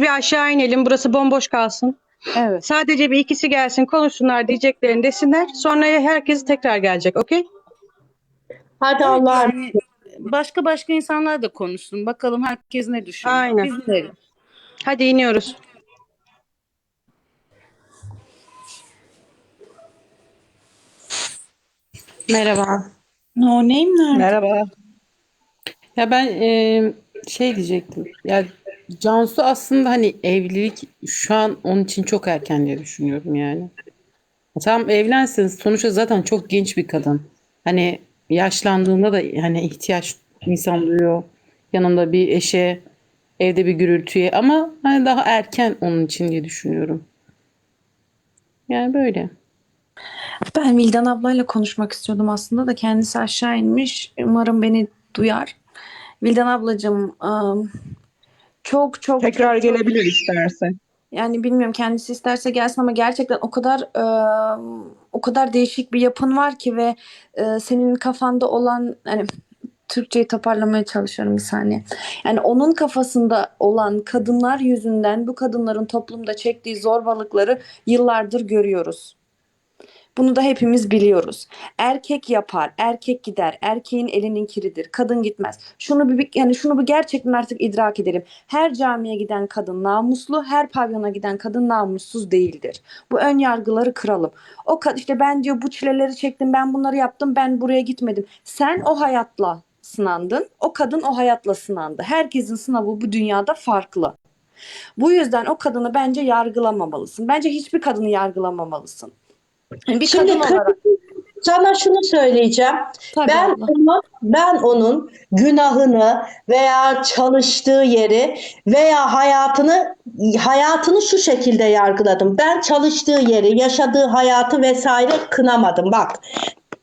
bir aşağı inelim. Burası bomboş kalsın. Evet. Sadece bir ikisi gelsin konuşsunlar diyeceklerini desinler. Sonra herkes tekrar gelecek. Okey? Hadi Allah'a Yani başka başka insanlar da konuşsun. Bakalım herkes ne düşünüyor. Aynen. Biz Hadi iniyoruz. Merhaba. No name nerede? Merhaba. Ya ben e, şey diyecektim. Ya Cansu aslında hani evlilik şu an onun için çok erken diye düşünüyorum yani. Tamam evlensiniz. Sonuçta zaten çok genç bir kadın. Hani yaşlandığında da hani ihtiyaç insan duyuyor. Yanında bir eşe, evde bir gürültüye ama hani daha erken onun için diye düşünüyorum. Yani böyle. Ben Vildan ablayla konuşmak istiyordum aslında da kendisi aşağı inmiş. Umarım beni duyar. Vildan ablacığım ım, çok çok Tekrar çok, çok- gelebilir isterse. yani bilmiyorum kendisi isterse gelsin ama gerçekten o kadar ım, o kadar değişik bir yapın var ki ve e, senin kafanda olan hani Türkçeyi toparlamaya çalışıyorum bir saniye. Yani onun kafasında olan kadınlar yüzünden bu kadınların toplumda çektiği zorbalıkları yıllardır görüyoruz. Bunu da hepimiz biliyoruz. Erkek yapar, erkek gider, erkeğin elinin kiridir, kadın gitmez. Şunu bir yani şunu bir gerçekten artık idrak edelim. Her camiye giden kadın namuslu, her pavyona giden kadın namussuz değildir. Bu ön yargıları kıralım. O işte ben diyor bu çileleri çektim, ben bunları yaptım, ben buraya gitmedim. Sen o hayatla sınandın, o kadın o hayatla sınandı. Herkesin sınavı bu dünyada farklı. Bu yüzden o kadını bence yargılamamalısın. Bence hiçbir kadını yargılamamalısın. Yani bir Şimdi kadın olarak. sana şunu söyleyeceğim. Tabii Ben abla. onun, ben onun günahını veya çalıştığı yeri veya hayatını hayatını şu şekilde yargıladım. Ben çalıştığı yeri, yaşadığı hayatı vesaire kınamadım. Bak.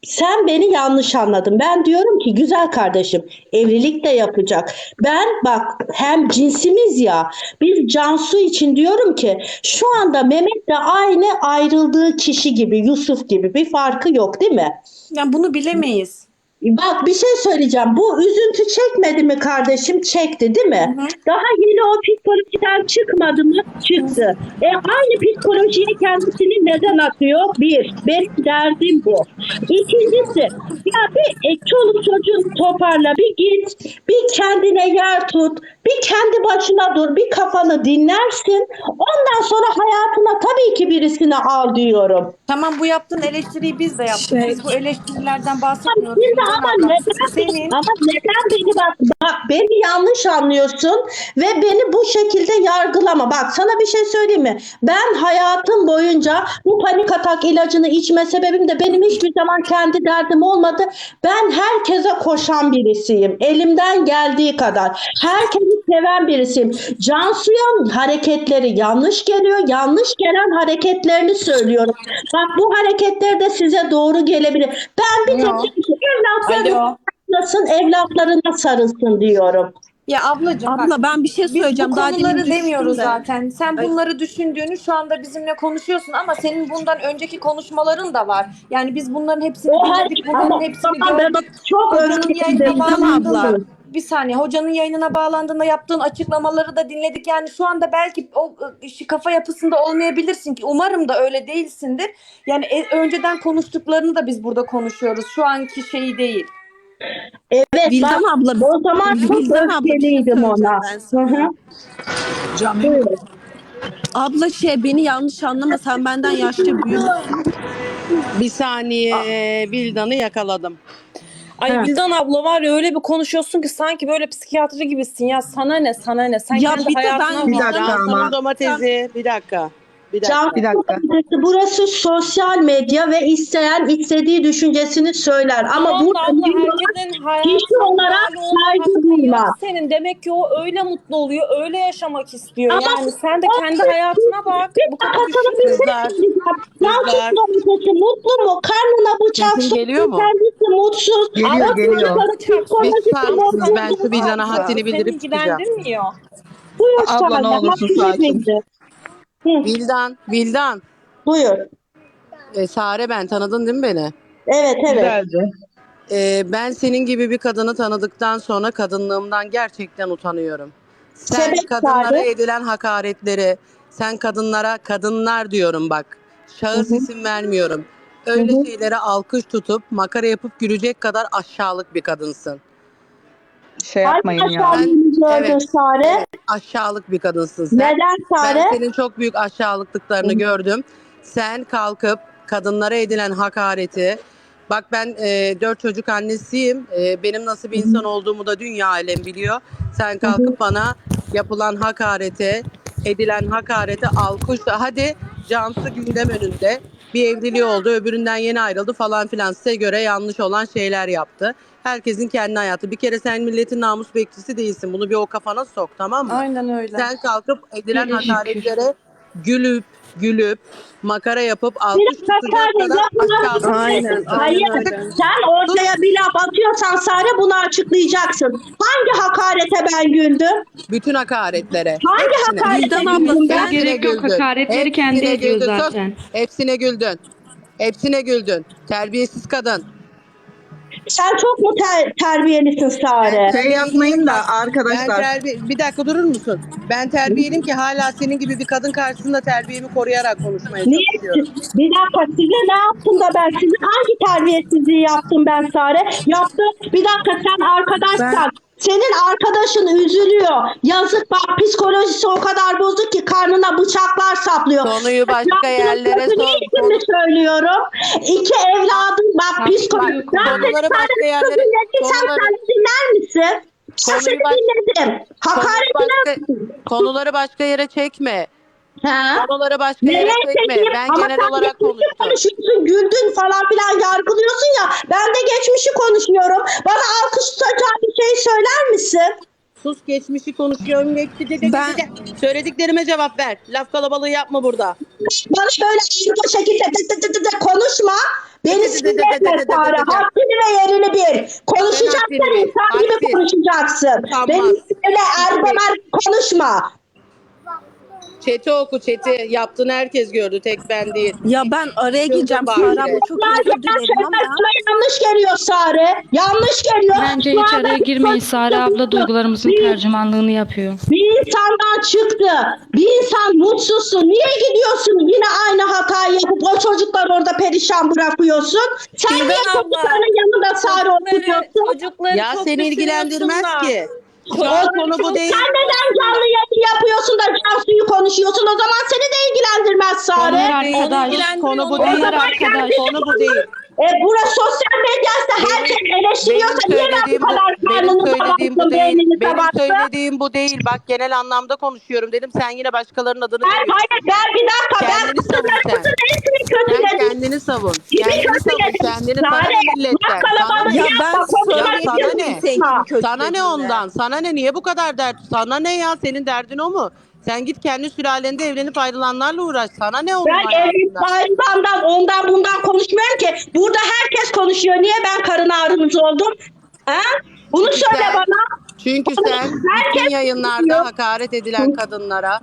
Sen beni yanlış anladın. Ben diyorum ki güzel kardeşim evlilik de yapacak. Ben bak hem cinsimiz ya biz Cansu için diyorum ki şu anda Mehmet de aynı ayrıldığı kişi gibi Yusuf gibi bir farkı yok değil mi? Yani bunu bilemeyiz. Bak bir şey söyleyeceğim. Bu üzüntü çekmedi mi kardeşim? Çekti değil mi? Hı hı. Daha yeni o psikolojiden çıkmadı mı? Çıktı. E aynı psikolojiye kendisini neden atıyor? Bir, benim derdim bu. İkincisi, ya bir e, çoluk çocuğun toparla, bir git, bir kendine yer tut, bir kendi başına dur, bir kafanı dinlersin. Ondan sonra hayatına tabii ki birisini al diyorum. Tamam bu yaptığın eleştiriyi biz de yaptık. Şey- Biz bu eleştirilerden bahsetmiyoruz. Vildan ama neden, Senin ama neden beni bak, bak beni yanlış anlıyorsun ve beni bu şekilde yargılama. Bak sana bir şey söyleyeyim mi? Ben hayatım boyunca bu panik atak ilacını içme sebebim de benim hiçbir zaman kendi derdim olmadı. Ben herkese koşan birisiyim. Elimden geldiği kadar. Herkesi seven birisiyim. Cansu'ya hareketleri yanlış geliyor. Yanlış gelen hareketlerini söylüyorum. Bak bu hareketler de size doğru gelebilir. Ben bir tek Yok. evlatlarını Alo. sarılsın, evlatlarına sarılsın diyorum. Ya ablacığım bak, Abla ben bir şey biz söyleyeceğim. bu Daha demin konuları düştüm demiyoruz de. zaten. Sen bunları düşündüğünü şu anda bizimle konuşuyorsun ama senin bundan önceki konuşmaların da var. Yani biz bunların hepsini O her dinledik, bunların hepsini tamam, ben gördük. çok önemli. yayınına bağlandığında abla. Bir saniye hocanın yayınına bağlandığında yaptığın açıklamaları da dinledik. Yani şu anda belki o ı, şu kafa yapısında olmayabilirsin ki umarım da öyle değilsindir. Yani e- önceden konuştuklarını da biz burada konuşuyoruz. Şu anki şeyi değil. Evet Vildan bak, abla o zaman çok öfkeliydim ona. ben hı. Buyurun. Abla şey beni yanlış anlama sen benden yaşça büyüksün. Bir saniye Vildan'ı yakaladım. Ay Ha. Vildan abla var ya öyle bir konuşuyorsun ki sanki böyle psikiyatri gibisin ya sana ne sana ne sen Ya kendi bir de hayatına ben Bir dakika ama. Domatesi. Bir dakika. Bir dakika. Can Bir dakika. burası sosyal medya ve isteyen istediği düşüncesini söyler. Ama da burada herkesin kişi olarak saygı yok senin demek ki o öyle mutlu oluyor öyle yaşamak istiyor Ama yani sen de o- kendi hayatına bak Bir bu kadar şey Kızlar, kızlar. mutlu mu? Karnına bıçak soktu, geliyor mu? kendisi mutsuz. Geliyor, geliyor. Bir mısınız? Ben şu Vildan'a Abla, haddini bildirip çıkacağım. ilgilendirmiyor Buyur Abla, ne olursun sakin. Vildan, Vildan. Buyur. E, Sare ben tanıdın değil mi beni? Evet evet. Güzelce. E, ben senin gibi bir kadını tanıdıktan sonra kadınlığımdan gerçekten utanıyorum. Sen Sebep kadınlara Sare. edilen hakaretleri, sen kadınlara kadınlar diyorum bak. Şahıs isim vermiyorum. Öyle şeylere alkış tutup makara yapıp gülecek kadar aşağılık bir kadınsın. Şey yapmayın ya. Evet. Sare. Aşağılık bir kadınsın sen. Neden Sare? Ben senin çok büyük aşağılıklıklarını gördüm. Sen kalkıp kadınlara edilen hakareti Bak ben e, dört çocuk annesiyim. E, benim nasıl bir insan olduğumu da dünya alem biliyor. Sen kalkıp bana yapılan hakarete, edilen hakarete alkışla. Hadi Cansu gündem önünde. Bir evliliği oldu, öbüründen yeni ayrıldı falan filan. Size göre yanlış olan şeyler yaptı. Herkesin kendi hayatı. Bir kere sen milletin namus bekçisi değilsin. Bunu bir o kafana sok tamam mı? Aynen öyle. Sen kalkıp edilen hakaretlere gülüp gülüp makara yapıp alkış Bir tutacak dakika, kadar. Aynen, Hayır, aynen sen ortaya bir laf atıyorsan Sare bunu açıklayacaksın. Hangi hakarete ben güldüm? Bütün hakaretlere. Hangi hepsine. hakarete Vildan abla, güldüm ben? sen- Hepsine Gerek yok, güldün. hakaretleri kendi Hepsine ediyor güldün. Sus. zaten. Hepsine güldün. Hepsine güldün. Terbiyesiz kadın. Sen çok mu ter- terbiyelisin Sare? Şey yapmayın da Ben arkadaşlar. terbiye... Bir dakika durur musun? Ben terbiyeliyim ki hala senin gibi bir kadın karşısında terbiyemi koruyarak konuşmaya Niye? çalışıyorum. Bir dakika size ne yaptım da ben size hangi terbiyesizliği yaptım ben Sare? Yaptım. Bir dakika sen arkadaşsan senin arkadaşın üzülüyor. Yazık bak psikolojisi o kadar bozuk ki karnına bıçaklar saplıyor. Konuyu başka yerlere sor. mi söylüyorum? İki evladım bak psikoloji. bak, konuları başka yerlere- konuları- sen dinler misin? Konuyu baş- dinledim. Konuları Hakaretine başka, konuları başka yere çekme. Ha? Konuları başka Nereye yere çekme. Ben Ama genel sen olarak geçmişi konuştum. konuşuyorsun, güldün falan filan yargılıyorsun ya. Ben de geçmişi konuşuyorum. Bana alkış tutacağın bir şey söyler misin? Sus geçmişi konuşuyorum. Ben- Söylediklerime cevap ver. Laf kalabalığı yapma burada. Bana şöyle bu şekilde dı dı dı dı dı konuşma. Beni sinirletme Sara. Haddini ve yerini bil. Konuşacaksan haddini bil. insan gibi konuşacaksın. Tamam. Beni öyle erdoğan konuşma. Çeti oku çeti. Yaptığını herkes gördü. Tek ben değil. Ya ben araya gireceğim. Sara abla çok özür dilerim ama yanlış geliyor Sare. Yanlış geliyor. Bence hiç araya girmeyin. Sare abla duygularımızın Bir- tercümanlığını yapıyor. Bir insandan çıktı. Bir insan mutsuzsun. Niye gidiyorsun yine aynı hatayı yapıp o çocuklar orada perişan bırakıyorsun? Sen Bilmem niye çocukların yanında Sare oturuyorsun? çocukları Ya seni ilgilendirmez ki. Konu bu değil. Sen neden canlı yayın yapıyorsun da Cansu'yu konuşuyorsun? O zaman seni de ilgilendirmez Sare. arkadaş. Konu bu değil. Arkadaş. Konu bu değil. E burası sosyal medyası herkes eleştiriyorsa Benim niye ben söylediğim bu bu, kadar benim karnını söylediğim bu kabarttım, değil. beynini Benim kabarttım? söylediğim bu değil. Bak genel anlamda konuşuyorum dedim. Sen yine başkalarının adını Ben, veriyorsun. hayır ben bir dakika ben Kendini savun sen. kızlarımızın hepsini Sen kötüledim. kendini savun. Kimi Kendini savun. kötüledim? Kendini sana Sare, bak Sana kalabalık ne? Ya yapma, ben konuları Ya sana ne? Seninkini Sana ne ondan? Sana ne? Niye bu kadar dert? Sana ne ya? Senin derdin o mu? Sen git kendi sülalende evlenip ayrılanlarla uğraş. Sana ne onun Ben evlilik bayramdan ondan bundan konuşmuyorum ki. Burada herkes konuşuyor. Niye ben karın ağrınız oldum? Ha? Bunu Çünkü söyle sen- bana. Çünkü sen Herkes bütün yayınlarda konuşuyor. hakaret edilen kadınlara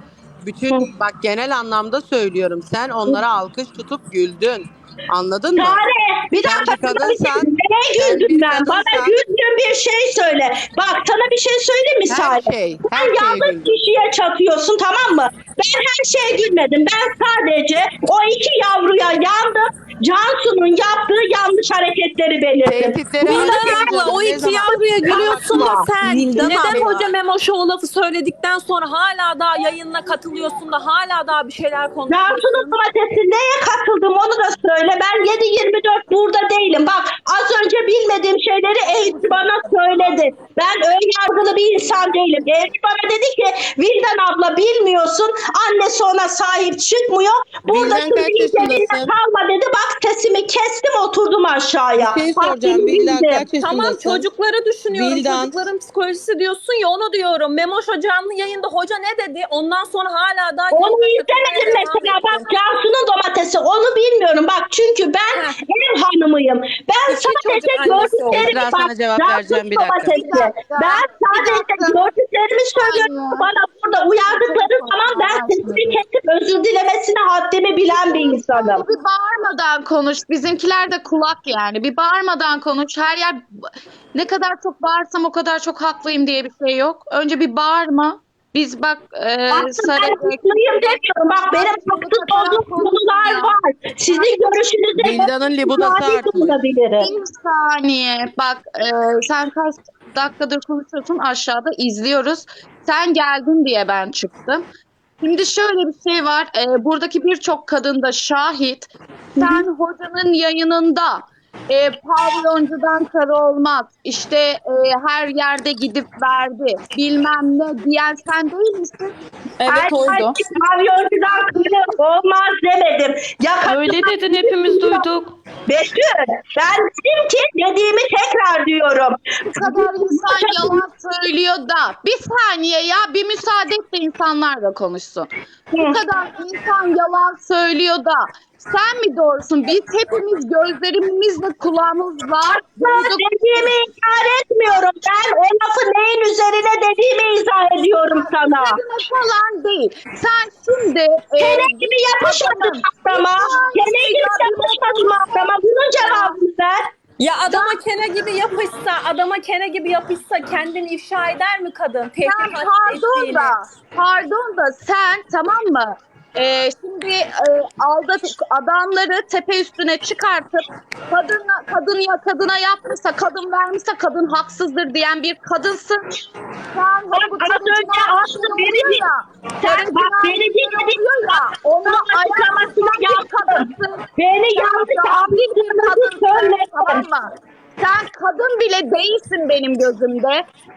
bütün bak genel anlamda söylüyorum. Sen onlara alkış tutup güldün. Anladın mı? Sare bir Sen dakika bir kadınsan- bir güldüm ben? Bana güldüğün bir şey söyle. Bak sana bir şey söyleyeyim mi Her Sare? şey, her Sen şeye yanlış güldüm. kişiye çatıyorsun tamam mı? Ben her şeye gülmedim. Ben sadece o iki yavruya yandım. Cansu'nun yaptığı yanlış hareketleri belirttim. Tehditleri abla o Ne iki zaman? yavruya gülüyorsun da sen Neden neden hoca Memoş'a o lafı söyledikten sonra hala daha yayınına katılıyorsun da hala daha bir şeyler konuşuyorsun? Cansu'nun domatesi neye katıldım onu da söyle. Ben 7-24 burada değilim. Bak az önce bilmediğim şeyleri Evri bana söyledi. Ben ön yargılı bir insan değilim. Evri bana dedi ki Vildan abla bilmiyorsun. Annesi ona sahip çıkmıyor. Burada Vildan kaç yaşındasın? kalma dedi. Bak sesimi kestim oturdum aşağıya. Bir şey soracağım. Vildan kaç yaşındasın? Tamam çocukları düşünüyorum. Vildan. Çocukların psikolojisi diyorsun ya onu diyorum. Memoş canlı yayında hoca ne dedi? Ondan sonra hala daha Onu izlemedim mesela. Bak. Cansu'nun domatesi. Onu bilmiyorum. Bak çünkü ben Heh. ev hanımıyım. Ben İki sadece gördüklerimi bak. sana cevap vereceğim, bir dakika. domatesi. Ben sadece gördüklerimi söylüyorum. Bana burada uyardıkları zaman ben sesimi kesip özür dilemesine haddimi bilen bir insanım. Bir bağırmadan konuş. Bizimkiler de kulak yani. Bir bağırmadan konuş. Her yer ne kadar çok bağırsam o kadar çok haklıyım diye bir şey yok. Önce bir bağırma. Biz bak e, Ben Sarı haklıyım demiyorum. Bak benim haksız olduğum konular var. Sizin görüşünüze Vildan'ın libidası müsaade artmış. Bir saniye. Bak e, sen kaç dakikadır konuşuyorsun aşağıda izliyoruz. Sen geldin diye ben çıktım. Şimdi şöyle bir şey var. e, buradaki birçok kadın da şahit. Sen hocanın yayınında e, pavyoncudan karı olmaz. İşte e, her yerde gidip verdi. Bilmem ne diyen sen değil misin? Evet oydu. Herkes pavyoncudan kırı olmaz demedim. Yakın Öyle dedin hepimiz duyduk. Betül, ben dedim ki dediğimi tekrar diyorum. Bu kadar insan yalan söylüyor da. Bir saniye ya bir müsaade et de insanlar da konuşsun. Bu kadar insan yalan söylüyor da. Sen mi doğrusun? Biz hepimiz gözlerimizle kulağımızla. Dediğimi inkar etmiyorum. Ben o lafı neyin üzerine dediğimi izah ediyorum sana. Falan değil. Sen şimdi e, Kene gibi yapışmadın aklama. Kene gibi yapışmadın aklama. Bunun cevabını ver. Ya adama kene gibi yapışsa, adama kene gibi yapışsa kendini ifşa eder mi kadın? sen Tehdit pardon da pardon da sen tamam mı? E, şimdi e, aldat adamları tepe üstüne çıkartıp kadına kadın ya kadına yapmışsa kadın vermişse kadın haksızdır diyen bir kadınsın. Sen bu az önce Aslı beni din- Sen bak beni dinledin ya ona açıklamasını yaptın. Beni yanlış anladığınızı Tamam söyledin. mı? Sen kadın bile değilsin benim gözümde.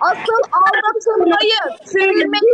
Asıl aldatılmayı, sürülmeyi,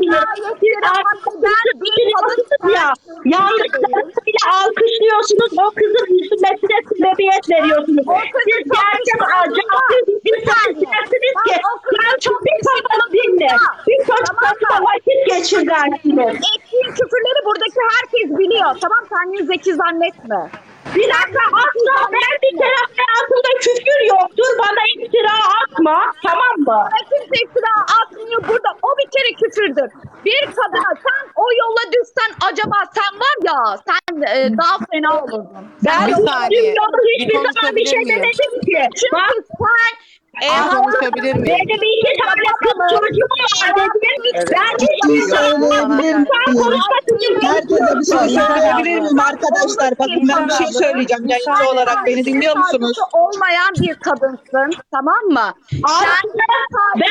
cinayetleri hak eden bir kadınsın. ya. Yanlışlarıyla alkışlıyorsunuz. O kızın üzülmesine sebebiyet veriyorsunuz. Siz gerçek acayip bir insansınız ki. Sen çok bir kafanı dinle. Bir çocuklarla vakit geçir dersiniz. Ettiğin küfürleri buradaki herkes biliyor. Tamam kendini zeki zannetme. Bir dakika asla ben bir kere hayatımda küfür yoktur. Bana iftira atma. Tamam mı? Kimse iftira atmıyor burada. O bir kere küfürdür. Bir kadına sen o yola düşsen acaba sen var ya sen e, daha fena olurdun. Ben Bir bu saniye, yolu bir hiçbir zaman bir şey konuşabilir miyim? demedim ki. Bak Çünkü sen e, Bir konuşabilir miyim? benim iki tane kız çocuğum var dedim. Ben hiçbir zaman sen konuşmak için Herkese bir şey söyleyebilir miyim arkadaşlar? Bakın ben bir şey söyleyeceğim yayıncı olarak. Beni dinliyor musunuz? olmayan bir kadınsın. Tamam mı? Aslında ben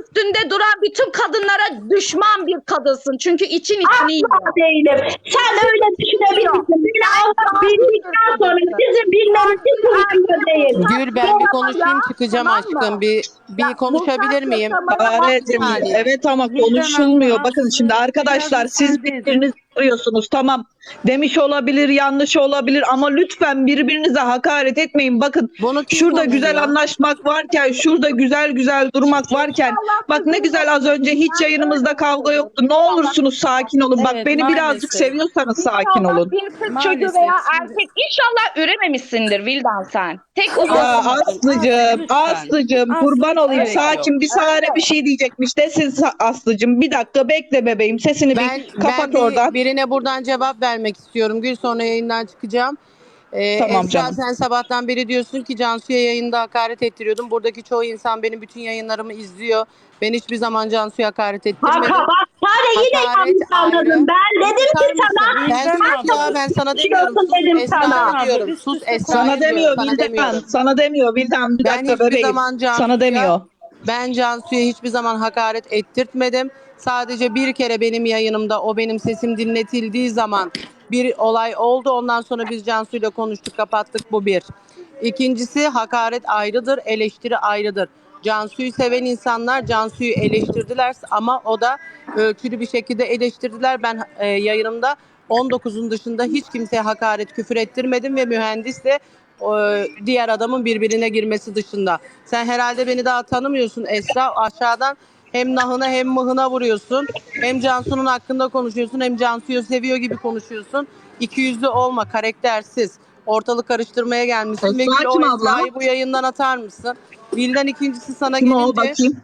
üstünde duran bütün kadınlara düşman bir kadınsın. Çünkü için içini yiyor. asla değilim. Sen öyle düşünebilirsin. Beni Allah bildikten sonra sizin bilmenizi kurumda değil. Gül ben bir konuşayım çıkacağım Tamam mı? aşkım. Bir bir konuşabilir miyim? Saniye. evet ama konuşulmuyor. Bakın şimdi arkadaşlar siz birbirinizi arıyorsunuz tamam. Demiş olabilir, yanlış olabilir ama lütfen birbirinize hakaret etmeyin. Bakın Bunu kim şurada konuşuyor? güzel anlaşmak varken, şurada güzel güzel durmak varken bak ne güzel az önce hiç yayınımızda kavga yoktu. Ne olursunuz sakin olun. Bak Evet, beni birazcık maalesef. seviyorsanız sakin olun. Bir kız çocuğu Maalesef veya erkek inşallah ürememişsindir Vildan sen. Tek Ya uzun. Aslıcığım, Lütfen. Aslıcığım Aslı, kurban olayım. gerek yok. Sakin bir Sare bir şey diyecekmiş. Desin Sa- Aslıcığım. Bir dakika bekle bebeğim. Sesini Ben, bir kapat ben bir- oradan. Birine buradan cevap vermek istiyorum. Gül sonra yayından çıkacağım. Ee, Tamam Esra canım. sen sabahtan beri diyorsun ki Cansu'ya yayında hakaret ettiriyordum. Buradaki çoğu insan benim bütün yayınlarımı izliyor. Ben hiçbir zaman Cansu'ya hakaret Bak ettirmedim. bak Sare yine Hakaret yanlış anladın. ayrı. Ben dedim ki Susar sana? Ben sus ya ben sana demiyorum. Sus dedim Esra'ya sana. diyorum. Sus Esra'ya Sana demiyor sana Vildan. demiyorum. Sana demiyor Vildan. Bir Ben dakika hiçbir bebeğim. zaman Cansu'ya Sana demiyor. Ben Cansu'ya hiçbir zaman hakaret ettirtmedim. Sadece bir kere benim yayınımda o benim sesim dinletildiği zaman bir olay oldu. Ondan sonra biz Cansu'yla konuştuk, kapattık. Bu bir. İkincisi hakaret ayrıdır, eleştiri ayrıdır. Cansu'yu seven insanlar Cansu'yu eleştirdiler ama o da ölçülü bir şekilde eleştirdiler. Ben e, yayınımda 19'un dışında hiç kimseye hakaret, küfür ettirmedim ve mühendis de e, diğer adamın birbirine girmesi dışında. Sen herhalde beni daha tanımıyorsun Esra. Aşağıdan hem nahına hem mıhına vuruyorsun. Hem Cansu'nun hakkında konuşuyorsun hem Cansu'yu seviyor gibi konuşuyorsun. İki yüzlü olma, karaktersiz. Ortalık karıştırmaya gelmişsin. Gül, o abla? Bu yayından atar mısın? Vildan ikincisi sana Kim o gelince bakayım?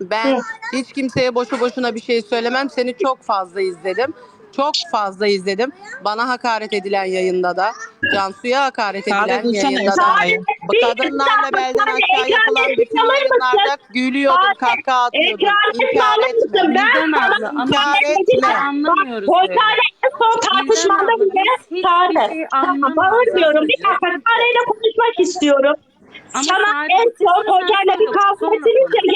ben hiç kimseye boşu boşuna bir şey söylemem. Seni çok fazla izledim. Çok fazla izledim. Bana hakaret edilen yayında da, Cansu'ya hakaret edilen dursana yayında da. Esra'yı. Bu kadınlarla belden aşağı yapılan bütün yayınlarda gülüyordum, kahkaha atıyordum. İnkar etme. Vildan abla ama İnkar etme. anlamıyoruz. Böyle. tane son abla, bile hiçbir Sare. şey Tamam, anlamıyoruz bağırmıyorum. Bir sadece. dakika Sare'yle konuşmak istiyorum. Ama Sana en son sen hocayla bir kavga sonra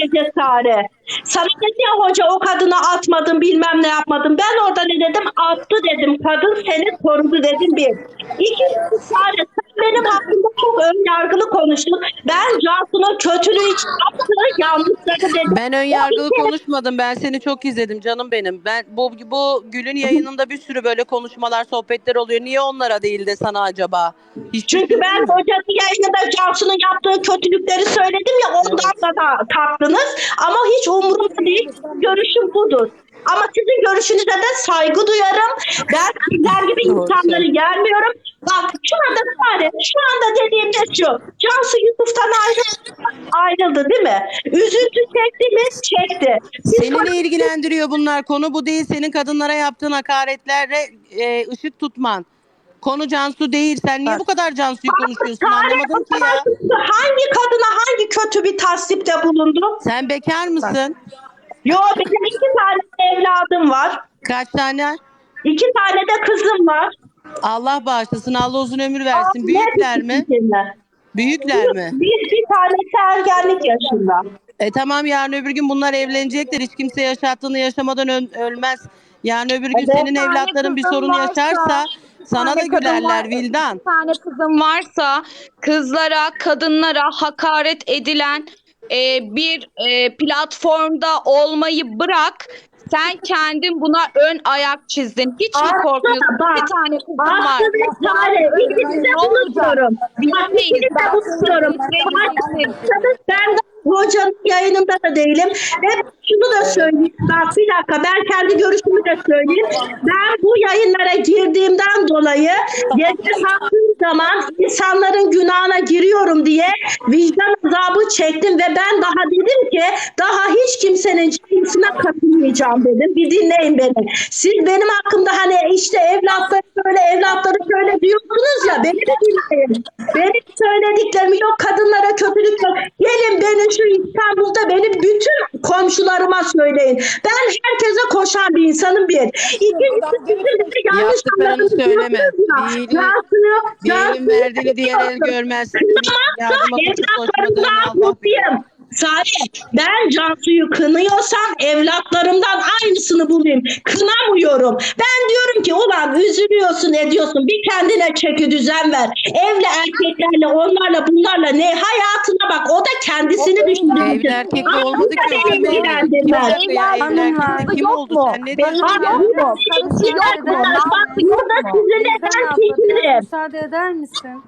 gece Sare. Sana dedi ya hoca o kadına atmadım bilmem ne yapmadım. Ben orada ne dedim? Attı dedim. Kadın seni korudu dedim bir. İkincisi Sare sen benim hakkımda çok ön yargılı konuştun. Ben Cansu'nun kötülüğü için yaptığı yanlışları dedim. Ben ön yargılı konuşmadım. Ben seni çok izledim canım benim. Ben bu bu Gül'ün yayınında bir sürü böyle konuşmalar, sohbetler oluyor. Niye onlara değil de sana acaba? Hiç Çünkü ben hocanın yayınında Cansu'nun yaptığı kötülükleri söyledim ya ondan da, da taktınız. Ama hiç umurumda değil. Görüşüm budur. Ama sizin görüşünüze de saygı duyarım. Ben sizler gibi insanları gelmiyorum. Bak şu anda sadece şu anda dediğim de şu. Cansu Yusuf'tan ayrıldı, ayrıldı değil mi? Üzüntü çekti mi? Çekti. Siz Seni ne ilgilendiriyor bunlar? Konu bu değil. Senin kadınlara yaptığın hakaretlere e, ışık tutman. Konu Cansu değil. Sen niye bu kadar Cansu'yu konuşuyorsun? Anlamadım ki ya. Hangi kadına hangi kötü bir tasdipte bulundu? Sen bekar mısın? Yo benim iki tane evladım var. Kaç tane? İki tane de kızım var. Allah bağışlasın. Allah uzun ömür versin. Büyükler mi? Büyükler mi? Bir, bir tanesi ergenlik yaşında. E tamam yarın öbür gün bunlar evlenecekler. Hiç kimse yaşattığını yaşamadan ö- ölmez. Yarın öbür gün Evet. senin evlatların bir kızın sorun varsa, yaşarsa sana da gülerler var- Vildan. Bir tane kızım varsa kızlara, kadınlara hakaret edilen e, bir e, platformda olmayı bırak. Sen kendin buna ön ayak çizdin. Hiç mi korkmuyorsun? bak, Bir tane kızım var. Ve Sare ikinizi de unutuyorum. Bak Bilemeyiz. ikinizi de Ben unutuyorum. Ben de hocanın yayınında da değilim. Ve şunu da söyleyeyim. Bak bir dakika ben kendi görüşümü de söyleyeyim. Ben bu yayınlara girdiğimden dolayı gece kalktığım zaman insanların günahına giriyorum diye vicdan azabı çektim ve ben daha dedim ki daha hiç kimsenin cinsine katılmayacağım dedim. Bir dinleyin beni. Siz benim hakkımda hani işte evlatları böyle evlatları şöyle diyorsunuz ya beni de dinleyin. Benim söylediklerimi yok kadınlara kötülük yok. Gelin beni şu İstanbul'da benim bütün komşularıma söyleyin. Ben herkese koşan bir insanım bir. İkincisi yanlış anladığınız söyleme. diyorsunuz ya. Bir elin- Cansu'yu, Bir elin Cansu'yu verdiğini diğer el görmez. Yardıma koşmadığını Allah bilir. Salih ben Cansu'yu kınıyorsam evlatlarımdan aynısını bulayım. Kınamıyorum. Ben diyorum ki ulan üzülüyorsun ediyorsun bir kendine çeki düzen ver. Evli erkeklerle onlarla bunlarla ne hayatına bak o da kendisini düşünüyor. Evli erkekle olmadı ki. Beni ilgilendirmez. Sen ne diyorsun Abi, ya? burada hiç yok. Bak burada sizinle ben fikrim. Müsaade eder misin?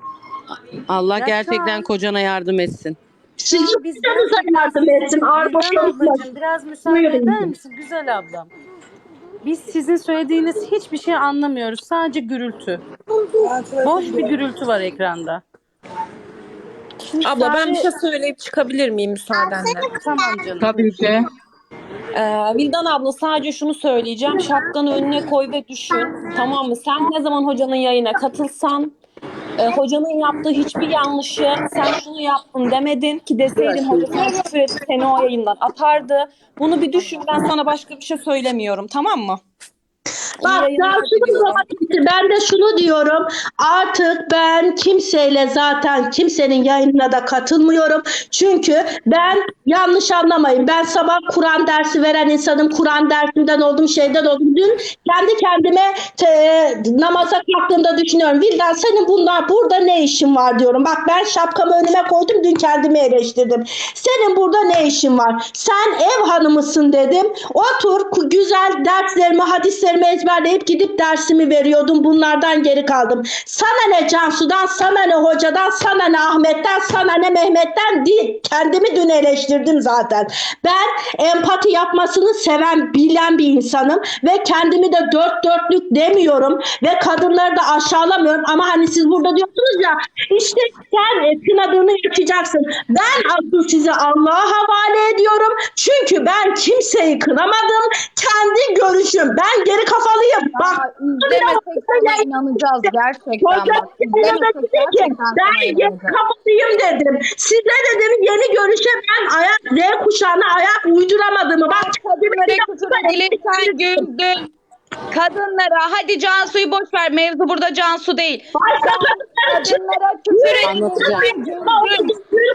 Allah gerçekten an- kocana yardım etsin. Sizin biz canınıza yardım etsin. Vildan ablacığım biraz müsaade Buyurun. eder misin güzel ablam? Biz sizin söylediğiniz hiçbir şey anlamıyoruz. Sadece gürültü. Boş bir gürültü var ekranda. Şimdi Abla ben bir şey söyleyip çıkabilir miyim müsaadenle? Tamam canım. Tabii ki. Ee, Vildan abla sadece şunu söyleyeceğim. Şapkanı önüne koy ve düşün. Tamam mı? Sen ne zaman hocanın yayına katılsan e, hocanın yaptığı hiçbir yanlışı sen şunu yaptın demedin ki deseydin hoca sana küfür etti seni o yayından atardı. Bunu bir düşün. Ben sana başka bir şey söylemiyorum. Tamam mı? Bak Cansu'nun zamanı ben de şunu diyorum. Artık ben kimseyle zaten kimsenin yayınına da katılmıyorum. Çünkü ben yanlış anlamayın. Ben sabah Kur'an dersi veren insanım. Kur'an dersinden oldum şeyden oldum. Dün kendi kendime te- namaza kalktığımda düşünüyorum. Vildan senin bunlar burada ne işin var diyorum. Bak ben şapkamı önüme koydum dün kendimi eleştirdim. Senin burada ne işin var? Sen ev hanımısın dedim. Otur güzel derslerimi hadislerimi ezberleyip gidip dersimi veriyordum. Bunlardan geri kaldım. Sana ne Cansu'dan sana ne hocadan sana ne Ahmet'ten sana ne Mehmet'ten değil. Kendimi dün eleştirdim zaten. Ben empati yapmasını seven bilen bir insanım ve kendimi de dört dörtlük demiyorum ve kadınları da aşağılamıyorum. Ama hani siz burada diyorsunuz ya işte sen e, kınadığını yapacaksın. Ben asıl sizi Allah'a havale ediyorum. Çünkü ben kimseyi kınamadım. Kendi görüşüm. Ben geri kafalı kamalıyım. Bak sana inanacağız gerçekten Hoca bak. İzlemesek dedi ki gerçekten ben kamalıyım dedim. Size dedim yeni görüşe ben ayak Z kuşağına ayak uyduramadığımı. Bak Kadınlara güldün. Kadınlara hadi Cansu'yu boş ver mevzu burada Cansu değil. Kadınlara küfür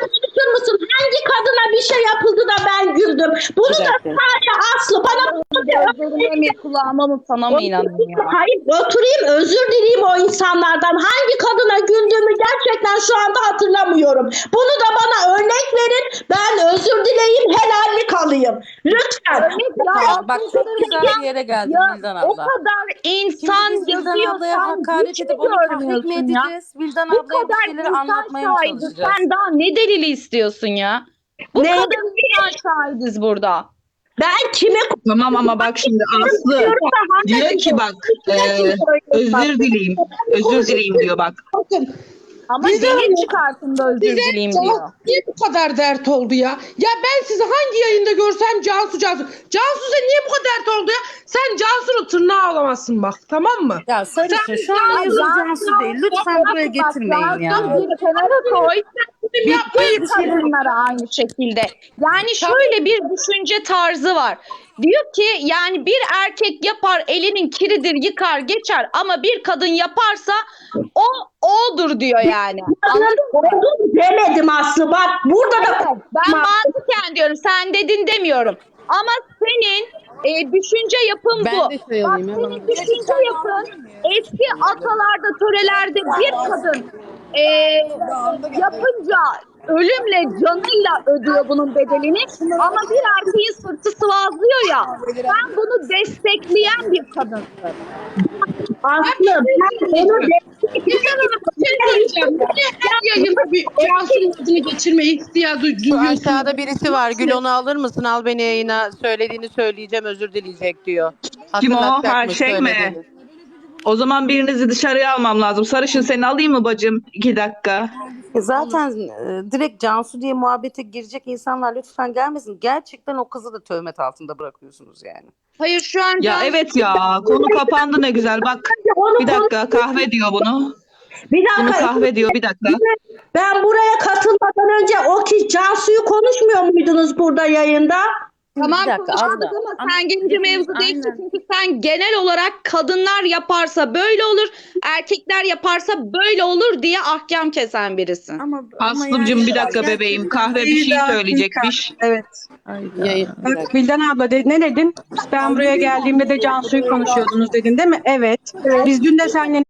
Konuşur musun? Hangi kadına bir şey yapıldı da ben güldüm? Bunu da sadece Aslı bana gözlerime mi kulağıma mı sana mı inanayım ya? Hayır oturayım özür dileyim o insanlardan. Hangi kadına güldüğümü gerçekten şu anda hatırlamıyorum. Bunu da bana örnek verin. Ben özür dileyim helallik alayım. Lütfen. Ya, Bak çok güzel bir yere geldin ya, Vildan o abla. kadar insan Şimdi biz Vildan ablaya hakaret hiç edip mi onu tahrik mi görmüyorsun ya? edeceğiz? Vildan Bu ablaya bir kadar şeyleri insan anlatmaya mı şahidi. çalışacağız? Sen daha ne delili istiyorsun ya? Bu Ne? kadar insan şahidiz burada. Ben kime Tamam ama bak şimdi Aslı diyor ki bak e, özür dileyim. Özür dileyim diyor bak. Ama delil çıkartın da özür dileyim diyor. Niye bu kadar dert oldu ya? Ya ben sizi hangi yayında görsem Cansu Cansu. Cansu sen niye bu kadar dert oldu ya? Sen Cansu'nun tırnağı alamazsın bak tamam mı? Ya Sarışın şu an mevzu Cansu değil. Lütfen buraya getirmeyin ya. Cansu bir kenara koy. Bütün kadınlara aynı şekilde. Yani şöyle bir düşünce tarzı var. Diyor ki yani bir erkek yapar elinin kiridir yıkar geçer ama bir kadın yaparsa o odur diyor yani. Anladın mı? Oldum demedim Aslı. Bak burada da ben mantıken diyorum sen dedin demiyorum. Ama senin e, düşünce yapın Ben bu. de şey alayım Bak hemen. senin düşünce yapın eski atalarda törelerde bir kadın e, yapınca ölümle canıyla ödüyor bunun bedelini ama bir erkeğin sırtı sıvazlıyor ya sen bunu destekleyen bir kadınsın. Aslı ben her yayında bir Cansu'nun adını geçirme ihtiyacı duyuyorsun? aşağıda birisi var. Gül onu alır mısın? Al beni yayına. Söylediğini söyleyeceğim. Özür dileyecek diyor. Kim o? Ha, şey mi? O zaman birinizi dışarıya almam lazım. Sarışın seni alayım mı bacım? İki dakika. E Zaten e, direkt Cansu diye muhabbete girecek insanlar lütfen gelmesin. Gerçekten o kızı da töhmet altında bırakıyorsunuz yani. Hayır şu an Ya Cansu- evet ya konu kapandı ne güzel bak. onu Bir dakika kahve diyor bunu. bir Bunu dakika. kahve diyor bir dakika. Ben buraya katılmadan önce o ki Cansu'yu konuşmuyor muydunuz burada yayında? Tamam dakika, konuşmadık abla. ama sen gelince mevzu değişti çünkü sen genel olarak kadınlar yaparsa böyle olur, erkekler yaparsa böyle olur diye ahkam kesen birisin. Ama, Aslımcım bir dakika bebeğim kahve bir şey söyleyecekmiş. Evet. Bir Bak Vildan abla de, ne dedin? Ben buraya geldiğimde de Cansu'yu konuşuyordunuz dedin değil mi? Evet. Biz dün de seninle